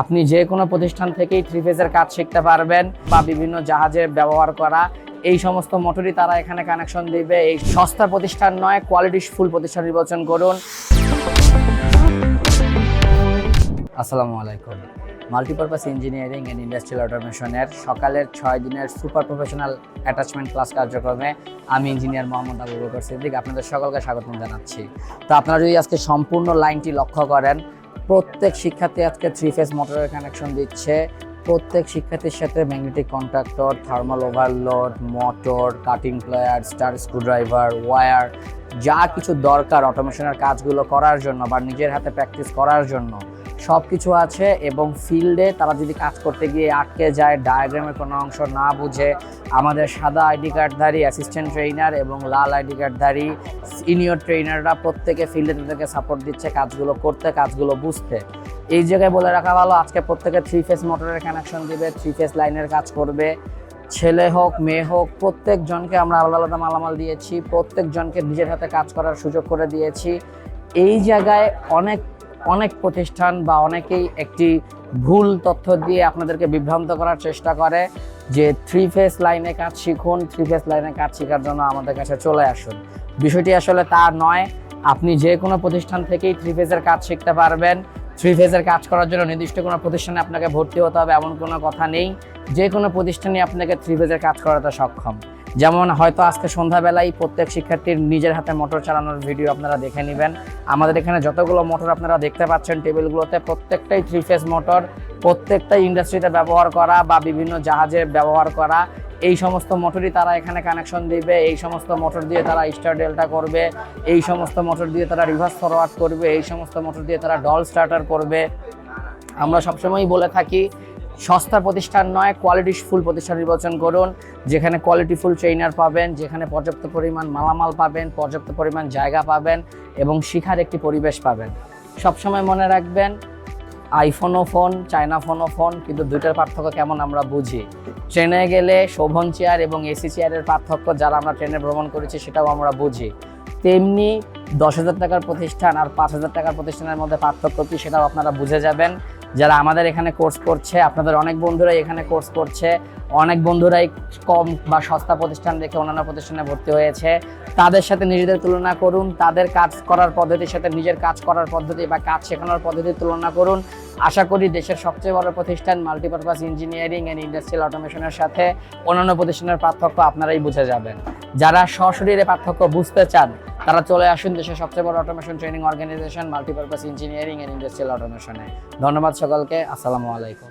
আপনি যে কোনো প্রতিষ্ঠান থেকেই থ্রি ফেজের কাজ শিখতে পারবেন বা বিভিন্ন জাহাজে ব্যবহার করা। এই সমস্ত মোটরই তারা এখানে কানেকশন দিবে। এই সস্তা প্রতিষ্ঠান নয় কোয়ালিটি ফুল প্রতিষ্ঠান নির্বাচন করুন। আসসালামু আলাইকুম। মাল্টিপারপাস ইঞ্জিনিয়ারিং অ্যান্ড ইন্ডাস্ট্রিয়াল অটোমেশনের সকালের ছয় দিনের সুপার প্রফেশনাল অ্যাটাচমেন্ট ক্লাস কার্যক্রমে আমি ইঞ্জিনিয়ার মোহাম্মদ আবু বকর সিদ্দিক, আপনাদের সকলকে স্বাগতম জানাচ্ছি। তো আপনারা যদি আজকে সম্পূর্ণ লাইনটি লক্ষ্য করেন প্রত্যেক শিক্ষার্থী আজকে থ্রি ফেস মোটরের কানেকশন দিচ্ছে। প্রত্যেক শিক্ষার্থীর সাথে magnetic contractor thermal overload motor cutting plier star screwdriver wire যা কিছু দরকার অটোমেশনের কাজগুলো করার জন্য বা নিজের হাতে প্র্যাকটিস করার জন্য। সব কিছু আছে এবং ফিল্ডে তারা যদি কাজ করতে গিয়ে আটকে যায় ডায়াগ্রামের কোনো অংশ না বুঝে, আমাদের সাদা আইডি কার্ডধারী অ্যাসিস্ট্যান্ট ট্রেনার এবং লাল আইডি কার্ডধারী সিনিয়র ট্রেনাররা প্রত্যেকে ফিল্ডে তাদেরকে সাপোর্ট দিচ্ছে, কাজগুলো করতে, কাজগুলো বুঝতে। এই জায়গায় বলে রাখা ভালো, আজকে প্রত্যেকে থ্রি ফেস মোটরের কানেকশন দিবে থ্রি ফেস লাইনের কাজ করবে। ছেলে হোক, মেয়ে হোক, প্রত্যেকজনকে আমরা আলাদা আলাদা মালামাল দিয়েছি, প্রত্যেকজনকে নিজের হাতে কাজ করার সুযোগ করে দিয়েছি। এই জায়গায় অনেক অনেক প্রতিষ্ঠান বা অনেকেই একটি ভুল তথ্য দিয়ে আপনাদেরকে বিভ্রান্ত করার চেষ্টা করে যে থ্রি ফেস লাইনে কাজ শিখুন থ্রি ফেস লাইনে কাজ শেখার জন্য আমাদের কাছে চলে আসুন। বিষয়টি আসলে তা নয়, আপনি যে কোনো প্রতিষ্ঠান থেকেই থ্রি ফেজের কাজ শিখতে পারবেন। থ্রি ফেজের কাজ করার জন্য নির্দিষ্ট কোনো প্রতিষ্ঠানে আপনাকে ভর্তি হতে হবে, এমন কোনো কথা নেই। যে কোনো প্রতিষ্ঠানে আপনাকে থ্রি ফেজের কাজ করাতে সক্ষম। যেমন হয়তো আজকে সন্ধ্যাবেলায় প্রত্যেক শিক্ষার্থীর নিজের হাতে মোটর চালানোর ভিডিও আপনারা দেখে নেবেন। আমাদের এখানে যতগুলো মোটর আপনারা দেখতে পাচ্ছেন, টেবিলগুলোতে প্রত্যেকটাই থ্রি ফেস মোটর, প্রত্যেকটাই ইন্ডাস্ট্রিতে ব্যবহার করা বা বিভিন্ন জাহাজে ব্যবহার করা। এই সমস্ত মোটরই তারা এখানে কানেকশন দিবে, এই সমস্ত মোটর দিয়ে তারা স্টার ডেল্টা করবে, এই সমস্ত মোটর দিয়ে তারা রিভার্স ফরওয়ার্ড করবে, এই সমস্ত মোটর দিয়ে তারা ডল স্টার্টার করবে। আমরা সবসময়ই বলে থাকি সস্তা প্রতিষ্ঠান নয় কোয়ালিটি ফুল প্রতিষ্ঠান নির্বাচন করুন। যেখানে কোয়ালিটি ফুল ট্রেনার পাবেন, যেখানে পর্যাপ্ত পরিমাণ মালামাল পাবেন, পর্যাপ্ত পরিমাণ জায়গা পাবেন এবং শিখার একটি পরিবেশ পাবেন। সবসময় মনে রাখবেন আইফোনও ফোন চায়না ফোনও ফোন কিন্তু দুইটার পার্থক্য কেমন আমরা বুঝি? ট্রেনে গেলে শোভন চেয়ার এবং এসি চেয়ারের পার্থক্য যারা আমরা ট্রেনে ভ্রমণ করেছি সেটাও আমরা বুঝি। তেমনি দশ হাজার টাকার প্রতিষ্ঠান আর পাঁচ হাজার টাকার প্রতিষ্ঠানের মধ্যে পার্থক্য কি সেটাও আপনারা বুঝে যাবেন। যারা আমাদের এখানে কোর্স করছে, আপনাদের অনেক বন্ধুরাই এখানে কোর্স করছে, অনেক বন্ধুরাই কম বা সস্তা প্রতিষ্ঠান দেখে অন্যান্য প্রতিষ্ঠানে ভর্তি হয়েছে। তাদের সাথে নিজেদের তুলনা করুন, তাদের কাজ করার পদ্ধতির সাথে নিজের কাজ করার পদ্ধতি বা কাজ শেখানোর পদ্ধতির তুলনা করুন। আশা করি দেশের সবচেয়ে বড় প্রতিষ্ঠান মাল্টিপারপাস ইঞ্জিনিয়ারিং অ্যান্ড ইন্ডাস্ট্রিয়াল অটোমেশনের সাথে অন্যান্য প্রতিষ্ঠানের পার্থক্য আপনারাই বুঝে যাবেন। যারা সশরীরে পার্থক্য বুঝতে চান তারা চলে আসুন দেশের সবচেয়ে বড় automation training organization multipurpose engineering and industrial অটোমেশনে ধন্যবাদ সকলকে, আসসালামু আলাইকুম।